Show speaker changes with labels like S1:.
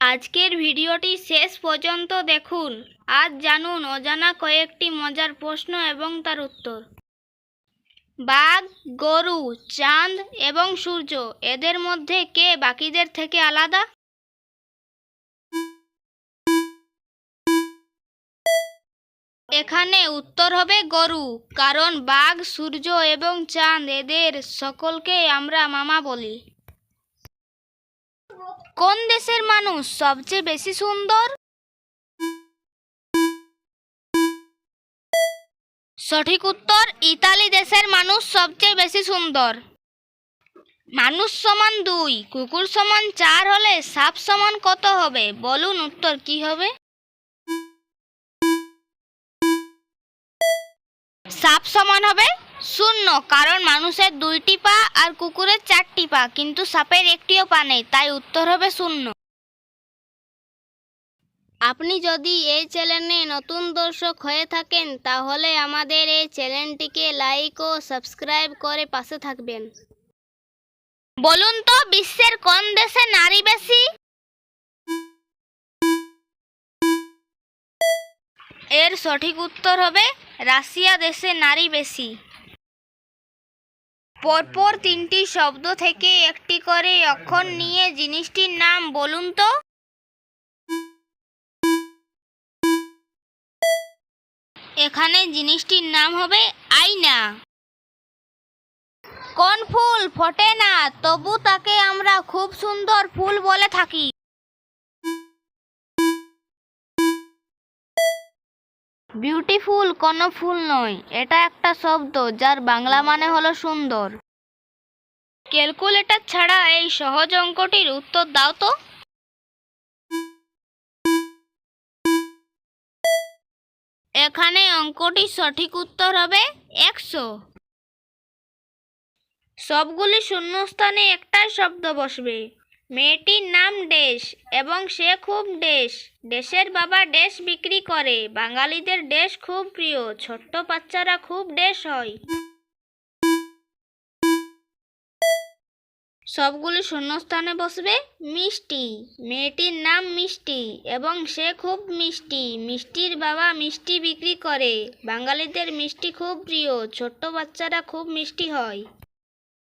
S1: আজকের ভিডিওটি শেষ পর্যন্ত দেখুন। আজ জানুন অজানা কয়েকটি মজার প্রশ্ন এবং তার উত্তর। বাঘ, গরু, চাঁদ এবং সূর্য, এদের মধ্যে কে বাকিদের থেকে আলাদা? এখানে উত্তর হবে গরু, কারণ বাঘ, সূর্য এবং চাঁদ, এদের সকলকে আমরা মামা বলি। কোন দেশের মানুষ সবচেয়ে বেশি সুন্দর? সঠিক উত্তর, ইতালি দেশের মানুষ সবচেয়ে বেশি সুন্দর। মানুষ সমান দুই, কুকুর সমান চার হলে সাপ সমান কত হবে? বলুন উত্তর কি হবে? সাপ সমান হবে শূন্য, কারণ মানুষের দুইটি পা আর কুকুরের চারটি পা, কিন্তু সাপের একটিও পা নেই, তাই উত্তর হবে শূন্য। আপনি যদি এই চ্যানেলে নতুন দর্শক হয়ে থাকেন, তাহলে আমাদের এই চ্যানেলটিকে লাইক ও সাবস্ক্রাইব করে পাশে থাকবেন। বলুন তো, বিশ্বের কোন দেশে নারী বেশি? এর সঠিক উত্তর হবে, রাশিয়া দেশে নারী বেশি। পরপর তিনটি শব্দ থেকে একটি করে অক্ষর নিয়ে জিনিসটির নাম বলুন তো। এখানে জিনিসটির নাম হবে আয়না। কোন ফুল ফোটে না, তবু তাকে আমরা খুব সুন্দর ফুল বলে থাকি। বিউটিফুল কোনো ফুল নয়, এটা একটা শব্দ যার বাংলা মানে হলো সুন্দর। ক্যালকুলেটর ছাড়া এই সহজ অঙ্কটির উত্তর দাও তো। এখানে অঙ্কটির সঠিক উত্তর হবে একশো। সবগুলি শূন্যস্থানে একটাই শব্দ বসবে। মেয়েটির নাম ডেশ এবং সে খুব ডেশ ডেশের বাবা ডেশ বিক্রি করে। বাঙালিদের ডেশ খুব প্রিয়। ছোট্ট বাচ্চারা খুব ডেশ হয়। সবগুলি শূন্যস্থানে বসবে। মিষ্টি। মেয়েটির নাম মিষ্টি এবং সে খুব মিষ্টি। মিষ্টির বাবা মিষ্টি বিক্রি করে। বাঙালিদের মিষ্টি খুব প্রিয়। ছোট্ট বাচ্চারা খুব মিষ্টি হয়।